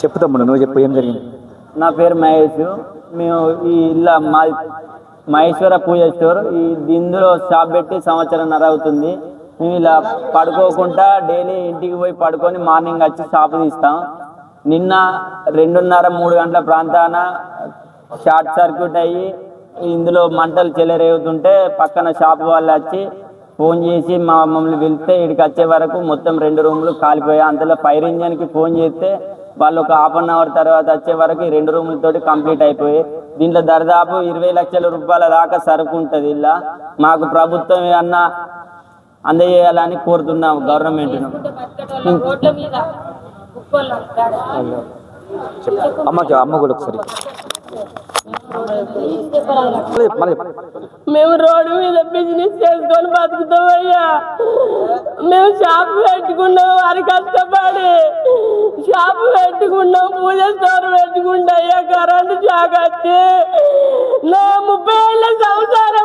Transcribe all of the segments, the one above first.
చెప్పు తమ్ముడు నువ్వు చెప్పు ఏం జరిగింది? నా పేరు మహేష్. మేము ఈ ఇల్లు మా మహేశ్వర పూజ స్టోర్. ఈ ఇందులో షాప్ పెట్టి సంవత్సరంన్నర అవుతుంది. మేము ఇలా పడుకోకుండా డైలీ ఇంటికి పోయి పడుకొని మార్నింగ్ వచ్చి షాప్ తీస్తాం. నిన్న రెండున్నర మూడు గంటల ప్రాంతాన షార్ట్ సర్క్యూట్ అయ్యి ఇందులో మంటలు చెలరేగుతుంటే పక్కన షాప్ వాళ్ళు వచ్చి ఫోన్ చేసి మా మమ్మల్ని పిలిస్తే ఇక్కడికి వచ్చే వరకు మొత్తం రెండు రూములు కాలిపోయాయి అంతలో ఫైర్ ఇంజన్కి ఫోన్ చేస్తే వాళ్ళు ఒక హాఫ్ అన్ అవర్ తర్వాత వచ్చే వరకు ఈ రెండు రూములతోటి కంప్లీట్ అయిపోయి. దీంట్లో దరిదాపు ఇరవై లక్షల రూపాయల దాకా సరుకు ఉంటుంది ఇలా. మాకు ప్రభుత్వం ఏమన్నా అందజేయాలని కోరుతున్నాం గవర్నమెంట్ను రోడ్ల మీద కుప్పలు చెప్పు అమ్మకి అమ్మ కూడా ఒకసారి. మేము రోడ్డు మీద బిజినెస్ చేసుకొని బతుకుతామయ్యా. మేము షాప్ పెట్టుకున్నాం వారి కష్టపడి. షాప్ పెట్టుకున్నాం పూజ స్టోర్ పెట్టుకుంటా అయ్యా కరెంటు షాక్ వచ్చి. నా ముప్పై ఏళ్ళ సంవత్సరం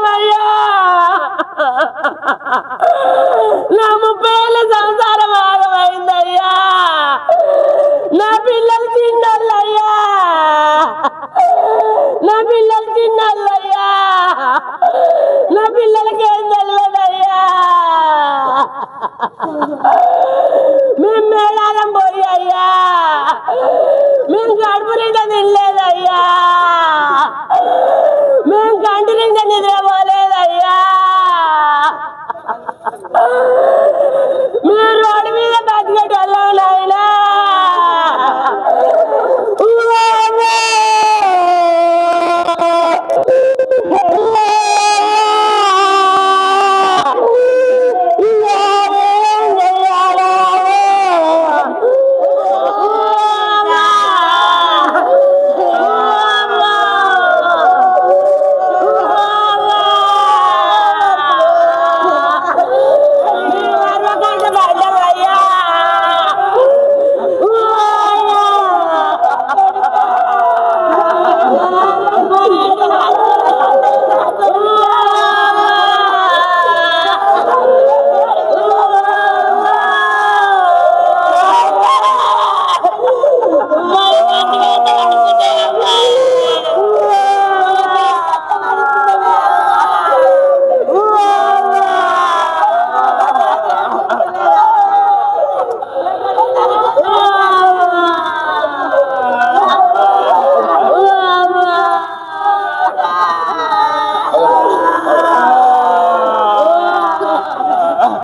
మేము గడపలేదు